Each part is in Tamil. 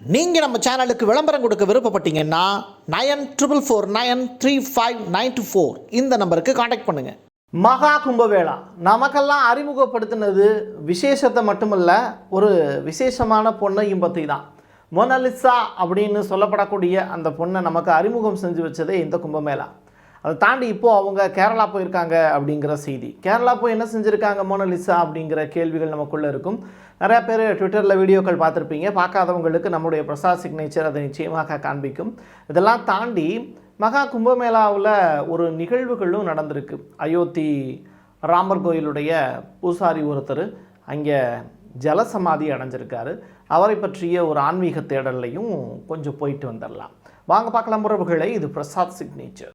நீங்கள் நம்ம சேனலுக்கு விளம்பரம் கொடுக்க விருப்பப்பட்டீங்கன்னா nine triple four nine three five nine two four இந்த நம்பருக்கு காண்டாக்ட் பண்ணுங்கள் மகா கும்பவேளா நமக்கெல்லாம் அறிமுகப்படுத்தினது விசேஷத்தை மட்டுமல்ல ஒரு விசேஷமான பொண்ணையும் பற்றி தான். மொனலிசா அப்படின்னு சொல்லப்படக்கூடிய அந்த பொண்ணை நமக்கு அறிமுகம் செஞ்சு வச்சதே இந்த கும்பமேளா. அதை தாண்டி இப்போது அவங்க கேரளா போயிருக்காங்க அப்படிங்கிற செய்தி. கேரளா போய் என்ன செஞ்சுருக்காங்க மோனலிசா அப்படிங்கிற கேள்விகள் நமக்குள்ளே இருக்கும். நிறையா பேர் ட்விட்டரில் வீடியோக்கள் பார்த்துருப்பீங்க. பார்க்காதவங்களுக்கு நம்முடைய பிரசாத் சிக்னேச்சர் அதை நிச்சயமாக காண்பிக்கும். இதெல்லாம் தாண்டி மகா கும்பமேளாவில் ஒரு நிகழ்வுகளும் நடந்திருக்கு. அயோத்தி ராமர் கோயிலுடைய பூசாரி ஒருத்தர் அங்கே ஜலசமாதி அடைஞ்சிருக்காரு. அவரை பற்றிய ஒரு ஆன்மீக தேடல்லையும் கொஞ்சம் போயிட்டு வந்துடலாம். வாங்க பார்க்கலாம் உறவுகளை. இது பிரசாத் சிக்னேச்சர்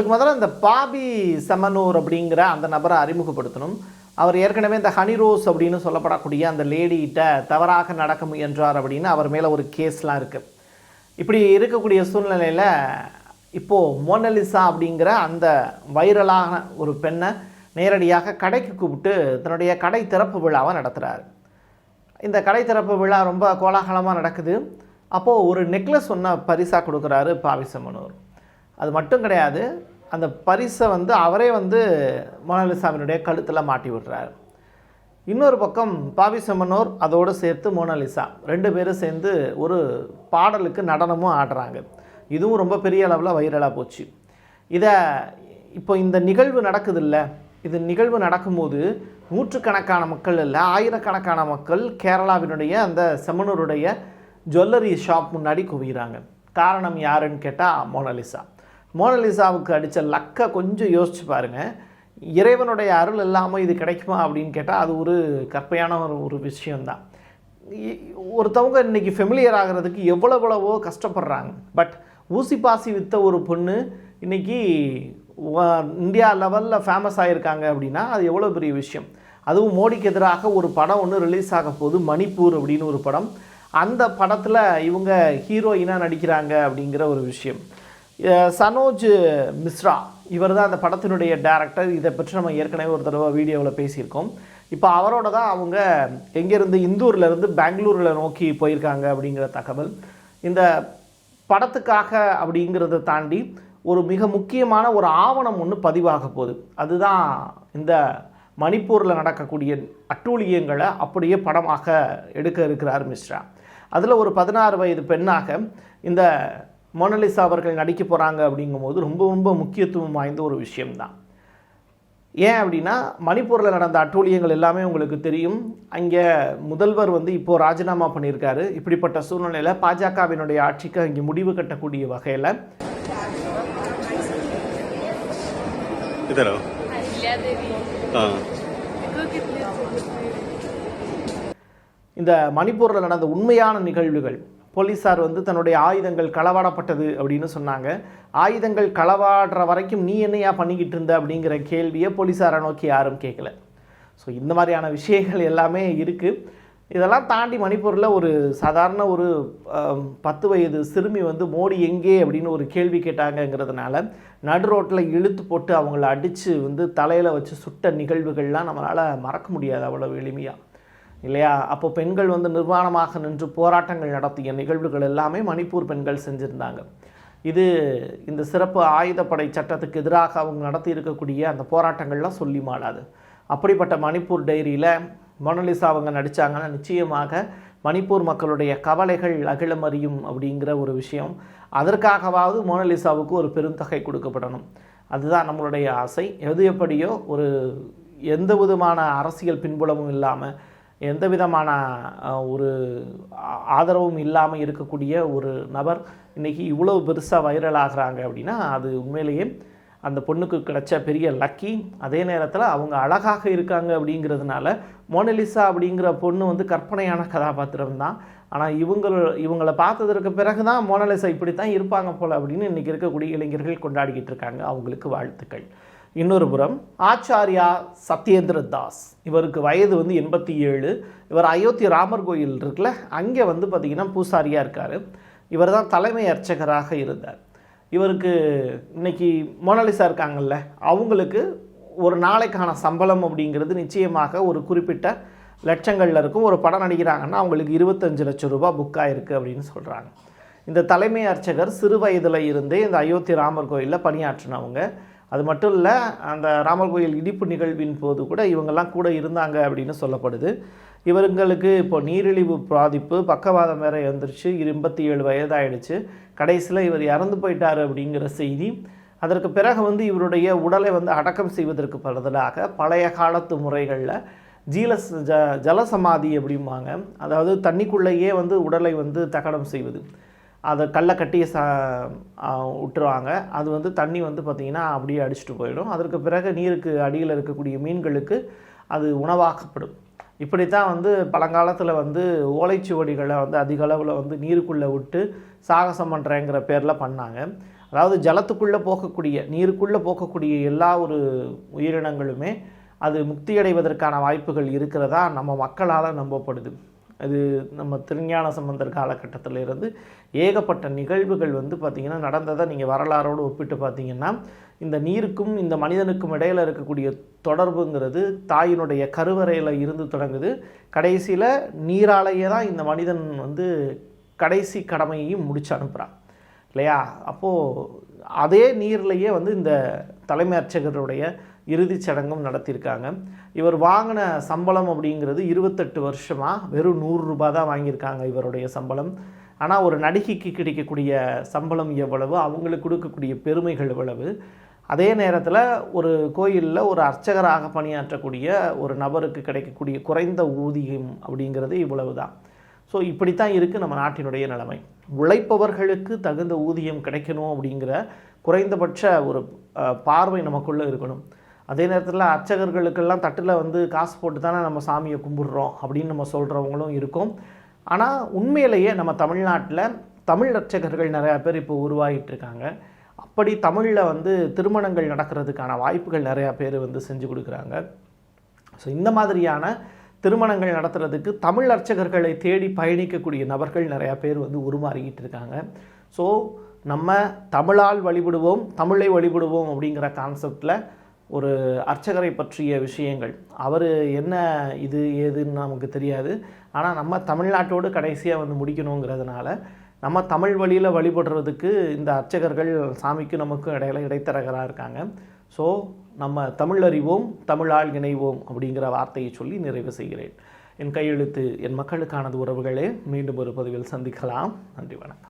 உங்களுக்கு முதல்ல இந்த பாபி செமனூர் அப்படிங்கிற அந்த நபரை அறிமுகப்படுத்தணும். அவர் ஏற்கனவே இந்த ஹனி ரோஸ் அப்படின்னு சொல்லப்படக்கூடிய அந்த லேடிகிட்ட தவறாக நடக்க முயன்றார் அப்படின்னு அவர் மேலே ஒரு கேஸ்லாம் இருக்குது இப்படி இருக்கக்கூடிய சூழ்நிலையில் இப்போது மோனலிசா அப்படிங்கிற அந்த வைரலான ஒரு பெண்ணை நேரடியாக கடைக்கு கூப்பிட்டு தன்னுடைய கடை திறப்பு விழாவை நடத்துகிறார் இந்த கடை திறப்பு விழா ரொம்ப கோலாகலமாக நடக்குது. அப்போது ஒரு நெக்லஸ் ஒன்றை பரிசாக கொடுக்குறாரு பாவிசமனூர் அது மட்டும் கிடையாது அந்த பரிசை வந்து அவரே வந்து மோனாலிசாவினுடைய கழுத்தில் மாட்டி விடுறார். இன்னொரு பக்கம் பாவிசமனோர் அதோடு சேர்த்து மோனாலிசா. ரெண்டு பேரும் சேர்ந்து ஒரு பாடலுக்கு நடனமும் ஆடுறாங்க. இதுவும் ரொம்ப பெரிய அளவில் வைரலாக போச்சு. இதை இப்போ இந்த நிகழ்வு நடக்குதுல்ல? இது நிகழ்வு நடக்கும்போது நூற்றுக்கணக்கான மக்கள் இல்லை ஆயிரக்கணக்கான மக்கள் கேரளாவினுடைய அந்த செம்மனூருடைய ஜுவல்லரி ஷாப் முன்னாடி குவிகிறாங்க காரணம் யாருன்னு கேட்டால் மோனலிசா. மோனலிசாவுக்கு அடித்த லக்கை கொஞ்சம் யோசிச்சு பாருங்கள் இறைவனுடைய அருள் இல்லாமல் இது கிடைக்குமா அப்படின்னு கேட்டால் அது ஒரு கற்பையான ஒரு ஒரு விஷயந்தான் ஒருத்தவங்க இன்றைக்கி ஃபெமிலியர் ஆகிறதுக்கு எவ்வளோ கஷ்டப்படுறாங்க. பட் ஊசி பாசி வித்த ஒரு பொண்ணு இன்னைக்கு இந்தியா லெவலில் ஃபேமஸ் ஆகியிருக்காங்க அப்படின்னா அது எவ்வளோ பெரிய விஷயம். அதுவும் மோடிக்கு எதிராக ஒரு படம் ஒன்று ரிலீஸ் ஆக போகுது மணிப்பூர் அப்படின்னு ஒரு படம். அந்த படத்தில் இவங்க ஹீரோயினாக நடிக்கிறாங்க அப்படிங்கிற ஒரு விஷயம். சனோஜ் மிஸ்ரா இவர் தான் அந்த படத்தினுடைய டேரக்டர் இதை பற்றி நம்ம ஏற்கனவே ஒரு தடவை வீடியோவில் பேசியிருக்கோம். இப்போ அவரோட தான் அவங்க எங்கேருந்து இந்தூர்லேருந்து பெங்களூரில் நோக்கி போயிருக்காங்க அப்படிங்கிற தகவல். இந்த படத்துக்காக அப்படிங்கிறத தாண்டி ஒரு மிக முக்கியமான ஒரு ஆவணம் ஒன்று பதிவாக போகுது. அதுதான் இந்த மணிப்பூரில் நடக்கக்கூடிய அட்டூழியங்களை அப்படியே படமாக எடுக்க இருக்கிறார் மிஸ்ரா. அதில் ஒரு பதினாறு வயது பெண்ணாக இந்த மோனலிசா அவர்கள் நடிக்க போகிறாங்க அப்படிங்கும்போது ரொம்ப ரொம்ப முக்கியத்துவம் வாய்ந்த ஒரு விஷயம்தான். ஏன் அப்படின்னா மணிப்பூரில் நடந்த அட்டூழியங்கள் எல்லாமே உங்களுக்கு தெரியும். அங்கே முதல்வர் வந்து இப்போது ராஜினாமா பண்ணியிருக்காரு. இப்படிப்பட்ட சூழ்நிலையில் பாஜகவினுடைய ஆட்சிக்கு அங்கே முடிவு கட்டக்கூடிய வகையில். இந்த மணிப்பூரில் நடந்த உண்மையான நிகழ்வுகள் போலீஸார் வந்து தன்னுடைய ஆயுதங்கள் களவாடப்பட்டது அப்படின்னு சொன்னாங்க. ஆயுதங்கள் களவாடுற வரைக்கும் நீ என்னையா பண்ணிக்கிட்டு இருந்த அப்படிங்கிற கேள்வியை போலீஸாரை நோக்கி யாரும் கேட்கல. ஸோ இந்த மாதிரியான விஷயங்கள் எல்லாமே இருக்குது இதெல்லாம் தாண்டி மணிப்பூரில் ஒரு சாதாரண ஒரு பத்து வயது சிறுமி வந்து மோடி எங்கே அப்படின்னு ஒரு கேள்வி கேட்டாங்கங்கிறதுனால நடு ரோட்டில் இழுத்து போட்டு அவங்கள அடித்து வந்து தலையில் வச்சு சுட்ட நிகழ்வுகள்லாம் நம்மளால் மறக்க முடியாது அவ்வளோ எளிமையாக இல்லையா? அப்போ பெண்கள் வந்து நிர்வாணமாக நின்று போராட்டங்கள் நடத்திய நிகழ்வுகள் எல்லாமே மணிப்பூர் பெண்கள் செஞ்சுருந்தாங்க. இது இந்த சிறப்பு ஆயுதப்படை சட்டத்துக்கு எதிராக அவங்க நடத்தி இருக்கக்கூடிய அந்த போராட்டங்கள்லாம் சொல்லி மாடாது அப்படிப்பட்ட மணிப்பூர் டைரியில் மொனலிசா அவங்க நடித்தாங்கன்னா நிச்சயமாக மணிப்பூர் மக்களுடைய கவலைகள் அகிலமறியும் அப்படிங்கிற ஒரு விஷயம். அதற்காகவாவது மோனலிசாவுக்கு ஒரு பெருந்தொகை கொடுக்கப்படணும். அதுதான் நம்மளுடைய ஆசை. எது எப்படியோ ஒரு எந்த விதமான அரசியல் பின்புலமும் இல்லாமல் எந்த விதமான ஒரு ஆதரவும் இல்லாமல் இருக்கக்கூடிய ஒரு நபர் இன்றைக்கி இவ்வளவு பெருசாக வைரல் ஆகுறாங்க அப்படின்னா அது உண்மையிலேயே அந்த பொண்ணுக்கு கிடைச்ச பெரிய லக்கி அதே நேரத்தில் அவங்க அழகாக இருக்காங்க அப்படிங்கிறதுனால மோனலிசா அப்படிங்கிற பொண்ணு வந்து கற்பனையான கதாபாத்திரம் தான். ஆனால் இவங்க இவங்களை பார்த்ததற்கு பிறகு தான் மோனலிசா இப்படி தான் இருப்பாங்க போல் அப்படின்னு இன்றைக்கி இருக்கக்கூடிய இளைஞர்கள் கொண்டாடிக்கிட்டு இருக்காங்க. அவங்களுக்கு வாழ்த்துக்கள். இன்னொரு புறம் ஆச்சாரியா சத்யேந்திர தாஸ். இவருக்கு வயது வந்து எண்பத்தி ஏழு. இவர் அயோத்தி ராமர் கோயில் இருக்குல்ல அங்கே வந்து பார்த்திங்கன்னா பூசாரியாக இருக்கார். இவர் தான் தலைமை அர்ச்சகராக இருந்தார். இவருக்கு இன்னைக்கு மோனாலிசா இருக்காங்கல்ல அவங்களுக்கு ஒரு நாளைக்கான சம்பளம் அப்படிங்கிறது நிச்சயமாக ஒரு குறிப்பிட்ட லட்சங்களில் இருக்கும். ஒரு படம் நடிக்கிறாங்கன்னா அவங்களுக்கு இருபத்தஞ்சு லட்சம் ரூபா புக் ஆயிருக்கு அப்படின்னு சொல்கிறாங்க இந்த தலைமை அர்ச்சகர் சிறு வயதில் இருந்தே இந்த அயோத்தி ராமர் கோயிலில் பணியாற்றினவங்க. அது மட்டும் இல்லை அந்த ராமர் கோயில் இடிப்பு நிகழ்வின் போது கூட இவங்கெல்லாம் கூட இருந்தாங்க அப்படின்னு சொல்லப்படுது. இவருங்களுக்கு இப்போ நீரிழிவு பாதிப்பு பக்கவாதம் வேறு இருந்துருச்சு இருபத்தி ஏழு வயதாயிடுச்சு. கடைசியில் இவர் இறந்து போயிட்டார் அப்படிங்கிற செய்தி. அதற்கு பிறகு வந்து இவருடைய உடலை வந்து அடக்கம் செய்வதற்கு பதிலாக பழைய காலத்து முறைகளில் ஜீல ஜ ஜலசமாதி அப்படிம்பாங்க. அதாவது தண்ணிக்குள்ளேயே வந்து உடலை வந்து தகனம் செய்வது. அதை கல்லை கட்டி ச விட்டுருவாங்க அது வந்து தண்ணி வந்து பார்த்திங்கன்னா அப்படியே அடிச்சுட்டு போயிடும். அதற்கு பிறகு நீருக்கு அடியில் இருக்கக்கூடிய மீன்களுக்கு அது உணவாக்கப்படும். இப்படித்தான் வந்து பழங்காலத்தில் வந்து ஓலைச்சுவடிகளை வந்து அதிக அளவில் வந்து நீருக்குள்ளே விட்டு சாகசம் பண்ணுறேங்கிற பேரில் பண்ணாங்க. அதாவது ஜலத்துக்குள்ளே போகக்கூடிய நீருக்குள்ளே போகக்கூடிய எல்லா ஒரு உயிரினங்களுமே அது முக்தியடைவதற்கான வாய்ப்புகள் இருக்கிறதா நம்ம மக்களால் நம்பப்படுது. அது நம்ம திருஞான சம்பந்தர் காலகட்டத்தில் இருந்து ஏகப்பட்ட நிகழ்வுகள் வந்து பார்த்திங்கன்னா நடந்ததை நீங்கள் வரலாறோடு ஒப்பிட்டு பார்த்தீங்கன்னா இந்த நீருக்கும் இந்த மனிதனுக்கும் இடையில் இருக்கக்கூடிய தொடர்புங்கிறது தாயினுடைய கருவறையில் இருந்து தொடங்குது. கடைசியில் நீராலேயே தான் இந்த மனிதன் வந்து கடைசி கடமையையும் முடிச்சு அனுப்புகிறான் இல்லையா? அப்போது அதே நீர்லேயே வந்து இந்த தலைமை அர்ச்சகருடைய இறுதிச் சடங்கும் நடத்தியிருக்காங்க. இவர் வாங்கின சம்பளம் அப்படிங்கிறது இருபத்தெட்டு வருஷமாக வெறும் நூறுரூபா தான் வாங்கியிருக்காங்க இவருடைய சம்பளம். ஆனால் ஒரு நடிகைக்கு கிடைக்கக்கூடிய சம்பளம் எவ்வளவு அவங்களுக்கு கொடுக்கக்கூடிய பெருமைகள் எவ்வளவு? அதே நேரத்தில் ஒரு கோயிலில் ஒரு அர்ச்சகராக பணியாற்றக்கூடிய ஒரு நபருக்கு கிடைக்கக்கூடிய குறைந்த ஊதியம் அப்படிங்கிறது இவ்வளவு தான் ஸோ இப்படித்தான் இருக்குது நம்ம நாட்டினுடைய நிலைமை. உழைப்பவர்களுக்கு தகுந்த ஊதியம் கிடைக்கணும் அப்படிங்கிற குறைந்தபட்ச ஒரு பார்வை நமக்குள்ளே இருக்கணும். அதே நேரத்தில் அர்ச்சகர்களுக்கெல்லாம் தட்டில் வந்து காசு போட்டு தானே நம்ம சாமியை கும்பிடுறோம் அப்படின்னு நம்ம சொல்கிறவங்களும் இருக்கும். ஆனால் உண்மையிலேயே நம்ம தமிழ்நாட்டில் தமிழ் அர்ச்சகர்கள் நிறையா பேர் இப்போ உருவாகிட்டு இருக்காங்க. அப்படி தமிழில் வந்து திருமணங்கள் நடக்கிறதுக்கான வாய்ப்புகள் நிறையா பேர் வந்து செஞ்சு கொடுக்குறாங்க. ஸோ இந்த மாதிரியான திருமணங்கள் நடத்துறதுக்கு தமிழ் அர்ச்சகர்களை தேடி பயணிக்கக்கூடிய நபர்கள் நிறையா பேர் வந்து உருமாறிக்கிட்டு இருக்காங்க. ஸோ நம்ம தமிழால் வழிபடுவோம் தமிழை வழிபடுவோம் அப்படிங்கிற கான்செப்டில் ஒரு அர்ச்சகரை பற்றிய விஷயங்கள். அவர் என்ன இது ஏதுன்னு நமக்கு தெரியாது. ஆனால் நம்ம தமிழ்நாட்டோடு கடைசியாக வந்து முடிக்கணுங்கிறதுனால நம்ம தமிழ் வழியில் வழிபடுறதுக்கு இந்த அர்ச்சகர்கள் சாமிக்கு நமக்கும் இடையில இடைத்தரகராக இருக்காங்க. ஸோ நம்ம தமிழ் அறிவோம் தமிழால் இணைவோம் அப்படிங்கிற வார்த்தையை சொல்லி நிறைவு செய்கிறேன். என் கையெழுத்து என் மக்களுக்கானது உறவுகளே மீண்டும் ஒரு பதிவில் சந்திக்கலாம். நன்றி வணக்கம்.